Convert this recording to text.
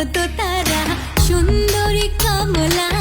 কতটারা সুন্দরী কমলা।